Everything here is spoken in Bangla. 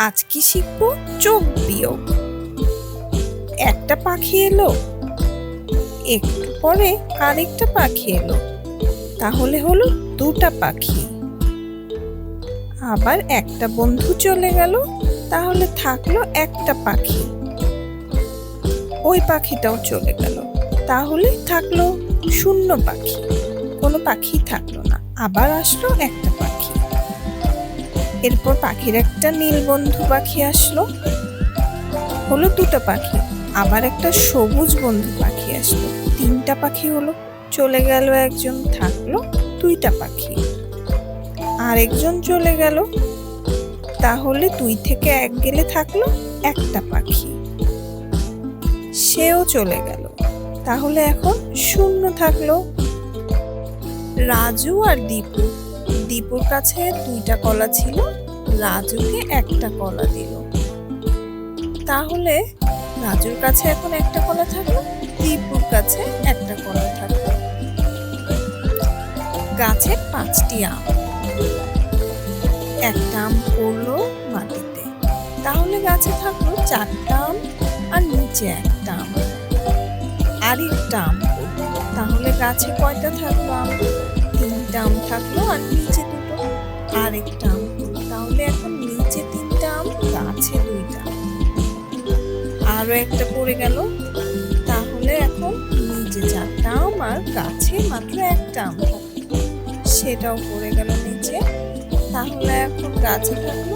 আজকে শিখব? চোখ বিয়োগ একটা পাখি এলো। একটু পরে আরেকটা পাখি এলো। তাহলে হলো দুটা পাখি। আবার একটা বন্ধু চলে গেল। তাহলে থাকল একটা পাখি। ওই পাখিটাও চলে গেল। তাহলে থাকল শূন্য পাখি। কোনো পাখি থাকল না। আবার আসলো একটা পাখি। এরপর পাখির একটা নীল বন্ধু পাখি আসলো। হলো দুটো পাখি, আবার একটা সবুজ বন্ধু পাখি আসলো। তিনটা পাখি হলো, চলে গেল একজন, থাকল দুইটা পাখি। আরেকজন চলে গেল, তাহলে দুই থেকে এক গেলে থাকল একটা পাখি। সেও চলে গেল, তাহলে এখন শূন্য থাকল। রাজু আর দীপু দীপুর কাছে দুইটা কলা ছিল, রাজুকে একটা কলা দিল। তাহলে রাজুর কাছে এখন একটা কলা থাকল, দীপুর কাছে একটা কলা থাকল। গাছে পাঁচটি আম। একটা আম পড়ল মাটিতে। তাহলে গাছে থাকল চারটা আম আর নিচে একটা আম। আরেকটা আম তাহলে গাছে কয়টা থাকল আম? তিনটা আম থাকল আর নিচে দুটো। আরেক আম তাহলে এখন নিচে তিনটা আম, গাছে দুইটা আরও একটা পড়ে গেল। তাহলে এখন নিচে চারটা আম আর গাছে মাত্র একটা আম সেটাও পড়ে গেল নিচে। তাহলে এখন গাছে থাকল